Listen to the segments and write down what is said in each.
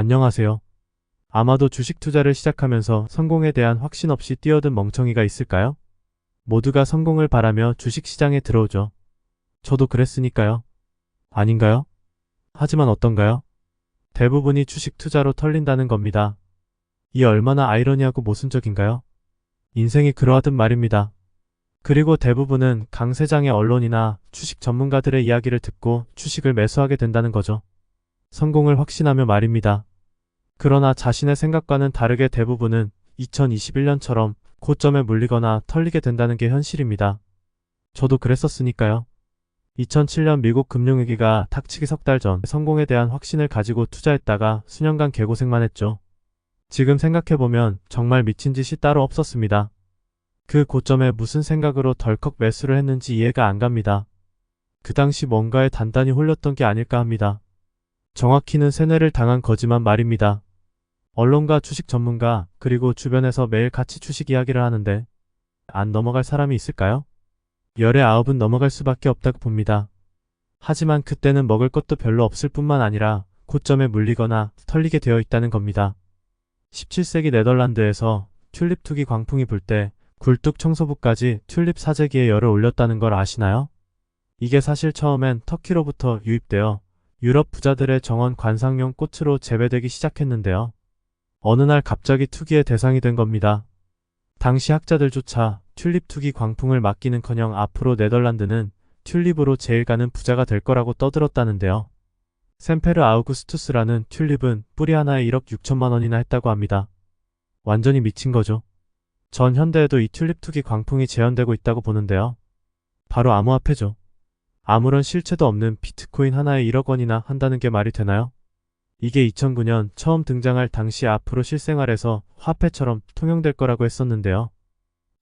안녕하세요. 아마도 주식 투자를 시작하면서 성공에 대한 확신 없이 뛰어든 멍청이가 있을까요? 모두가 성공을 바라며 주식 시장에 들어오죠. 저도 그랬으니까요. 아닌가요? 하지만 어떤가요? 대부분이 주식 투자로 털린다는 겁니다. 이 얼마나 아이러니하고 모순적인가요? 인생이 그러하듯 말입니다. 그리고 대부분은 강세장의 언론이나 주식 전문가들의 이야기를 듣고 주식을 매수하게 된다는 거죠. 성공을 확신하며 말입니다. 그러나 자신의 생각과는 다르게 대부분은 2021년처럼 고점에 물리거나 털리게 된다는 게 현실입니다. 저도 그랬었으니까요. 2007년 미국 금융위기가 닥치기 석 달 전 성공에 대한 확신을 가지고 투자했다가 수년간 개고생만 했죠. 지금 생각해보면 정말 미친 짓이 따로 없었습니다. 그 고점에 무슨 생각으로 덜컥 매수를 했는지 이해가 안 갑니다. 그 당시 뭔가에 단단히 홀렸던 게 아닐까 합니다. 정확히는 세뇌를 당한 거지만 말입니다. 언론과 주식 전문가 그리고 주변에서 매일 같이 주식 이야기를 하는데 안 넘어갈 사람이 있을까요? 열에 아홉은 넘어갈 수밖에 없다고 봅니다. 하지만 그때는 먹을 것도 별로 없을 뿐만 아니라 고점에 물리거나 털리게 되어 있다는 겁니다. 17세기 네덜란드에서 튤립 투기 광풍이 불 때 굴뚝 청소부까지 튤립 사재기에 열을 올렸다는 걸 아시나요? 이게 사실 처음엔 터키로부터 유입되어 유럽 부자들의 정원 관상용 꽃으로 재배되기 시작했는데요. 어느 날 갑자기 투기의 대상이 된 겁니다. 당시 학자들조차 튤립 투기 광풍을 막기는커녕 앞으로 네덜란드는 튤립으로 제일 가는 부자가 될 거라고 떠들었다는데요. 샘페르 아우구스투스라는 튤립은 뿌리 하나에 1억 6천만 원이나 했다고 합니다. 완전히 미친 거죠. 전 현대에도 이 튤립 투기 광풍이 재현되고 있다고 보는데요. 바로 암호화폐죠. 아무런 실체도 없는 비트코인 하나에 1억 원이나 한다는 게 말이 되나요? 이게 2009년 처음 등장할 당시 앞으로 실생활에서 화폐처럼 통용될 거라고 했었는데요.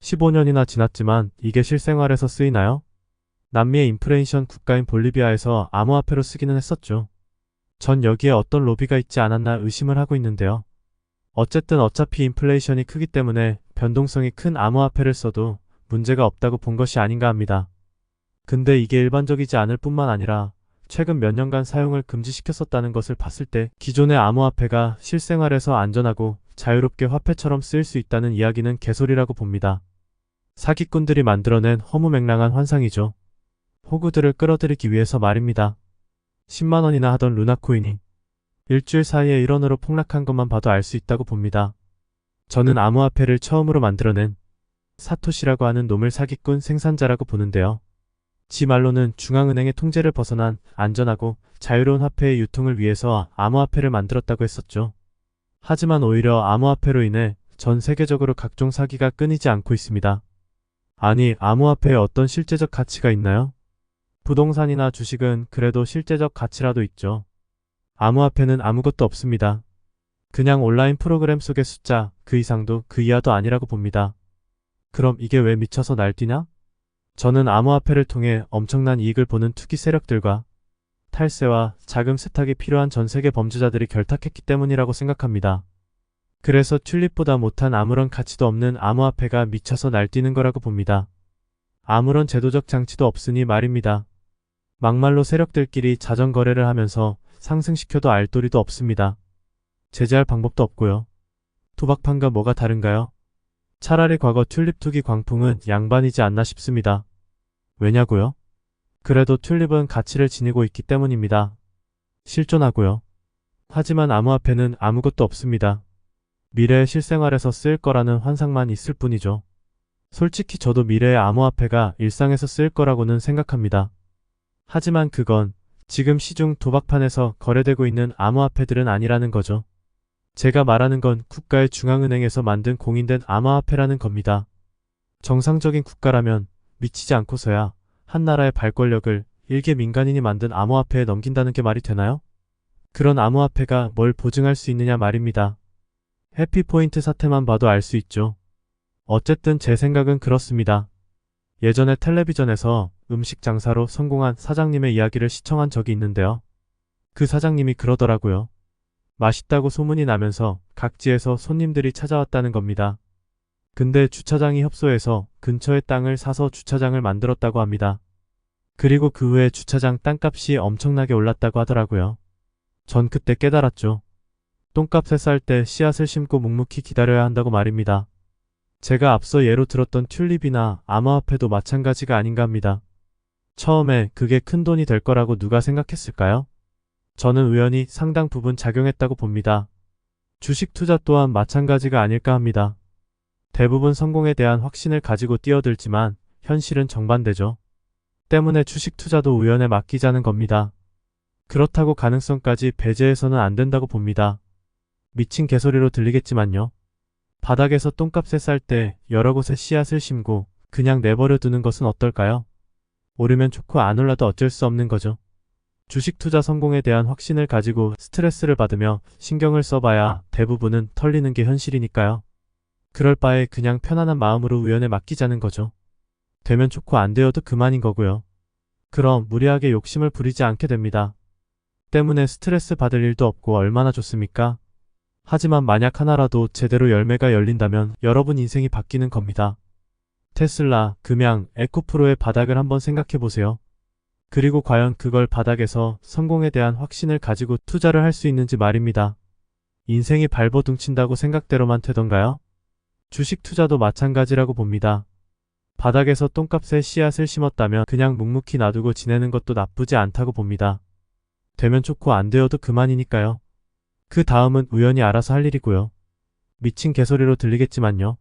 15년이나 지났지만 이게 실생활에서 쓰이나요? 남미의 인플레이션 국가인 볼리비아에서 암호화폐로 쓰기는 했었죠. 전 여기에 어떤 로비가 있지 않았나 의심을 하고 있는데요. 어쨌든 어차피 인플레이션이 크기 때문에 변동성이 큰 암호화폐를 써도 문제가 없다고 본 것이 아닌가 합니다. 근데 이게 일반적이지 않을 뿐만 아니라 최근 몇 년간 사용을 금지시켰었다는 것을 봤을 때 기존의 암호화폐가 실생활에서 안전하고 자유롭게 화폐처럼 쓰일 수 있다는 이야기는 개소리라고 봅니다. 사기꾼들이 만들어낸 허무맹랑한 환상이죠. 호구들을 끌어들이기 위해서 말입니다. 10만원이나 하던 루나코인이 일주일 사이에 1원으로 폭락한 것만 봐도 알 수 있다고 봅니다. 저는 암호화폐를 처음으로 만들어낸 사토시라고 하는 놈을 사기꾼 생산자라고 보는데요. 지 말로는 중앙은행의 통제를 벗어난 안전하고 자유로운 화폐의 유통을 위해서 암호화폐를 만들었다고 했었죠. 하지만 오히려 암호화폐로 인해 전 세계적으로 각종 사기가 끊이지 않고 있습니다. 아니, 암호화폐에 어떤 실제적 가치가 있나요? 부동산이나 주식은 그래도 실제적 가치라도 있죠. 암호화폐는 아무것도 없습니다. 그냥 온라인 프로그램 속의 숫자, 그 이상도 그 이하도 아니라고 봅니다. 그럼 이게 왜 미쳐서 날뛰냐? 저는 암호화폐를 통해 엄청난 이익을 보는 투기 세력들과 탈세와 자금 세탁이 필요한 전 세계 범죄자들이 결탁했기 때문이라고 생각합니다. 그래서 튤립보다 못한 아무런 가치도 없는 암호화폐가 미쳐서 날뛰는 거라고 봅니다. 아무런 제도적 장치도 없으니 말입니다. 막말로 세력들끼리 자전 거래를 하면서 상승시켜도 알도리도 없습니다. 제재할 방법도 없고요. 도박판과 뭐가 다른가요? 차라리 과거 튤립 투기 광풍은 양반이지 않나 싶습니다. 왜냐고요? 그래도 튤립은 가치를 지니고 있기 때문입니다. 실존하고요. 하지만 암호화폐는 아무것도 없습니다. 미래의 실생활에서 쓰일 거라는 환상만 있을 뿐이죠. 솔직히 저도 미래의 암호화폐가 일상에서 쓰일 거라고는 생각합니다. 하지만 그건 지금 시중 도박판에서 거래되고 있는 암호화폐들은 아니라는 거죠. 제가 말하는 건 국가의 중앙은행에서 만든 공인된 암호화폐라는 겁니다. 정상적인 국가라면 미치지 않고서야 한 나라의 발권력을 일개 민간인이 만든 암호화폐에 넘긴다는 게 말이 되나요? 그런 암호화폐가 뭘 보증할 수 있느냐 말입니다. 해피포인트 사태만 봐도 알 수 있죠. 어쨌든 제 생각은 그렇습니다. 예전에 텔레비전에서 음식 장사로 성공한 사장님의 이야기를 시청한 적이 있는데요. 그 사장님이 그러더라고요. 맛있다고 소문이 나면서 각지에서 손님들이 찾아왔다는 겁니다. 근데 주차장이 협소해서 근처의 땅을 사서 주차장을 만들었다고 합니다. 그리고 그 후에 주차장 땅값이 엄청나게 올랐다고 하더라고요. 전 그때 깨달았죠. 똥값에 쌀 때 씨앗을 심고 묵묵히 기다려야 한다고 말입니다. 제가 앞서 예로 들었던 튤립이나 암호화폐도 마찬가지가 아닌가 합니다. 처음에 그게 큰 돈이 될 거라고 누가 생각했을까요? 저는 우연히 상당 부분 작용했다고 봅니다. 주식 투자 또한 마찬가지가 아닐까 합니다. 대부분 성공에 대한 확신을 가지고 뛰어들지만 현실은 정반대죠. 때문에 주식 투자도 우연에 맡기자는 겁니다. 그렇다고 가능성까지 배제해서는 안 된다고 봅니다. 미친 개소리로 들리겠지만요. 바닥에서 똥값에 쌀 때 여러 곳에 씨앗을 심고 그냥 내버려 두는 것은 어떨까요? 오르면 좋고 안 올라도 어쩔 수 없는 거죠. 주식 투자 성공에 대한 확신을 가지고 스트레스를 받으며 신경을 써봐야 대부분은 털리는 게 현실이니까요. 그럴 바에 그냥 편안한 마음으로 우연에 맡기자는 거죠. 되면 좋고 안 되어도 그만인 거고요. 그럼 무리하게 욕심을 부리지 않게 됩니다. 때문에 스트레스 받을 일도 없고 얼마나 좋습니까? 하지만 만약 하나라도 제대로 열매가 열린다면 여러분 인생이 바뀌는 겁니다. 테슬라, 금양, 에코프로의 바닥을 한번 생각해 보세요. 그리고 과연 그걸 바닥에서 성공에 대한 확신을 가지고 투자를 할 수 있는지 말입니다. 인생이 발버둥친다고 생각대로만 되던가요? 주식 투자도 마찬가지라고 봅니다. 바닥에서 똥값에 씨앗을 심었다면 그냥 묵묵히 놔두고 지내는 것도 나쁘지 않다고 봅니다. 되면 좋고 안 되어도 그만이니까요. 그 다음은 우연히 알아서 할 일이고요. 미친 개소리로 들리겠지만요.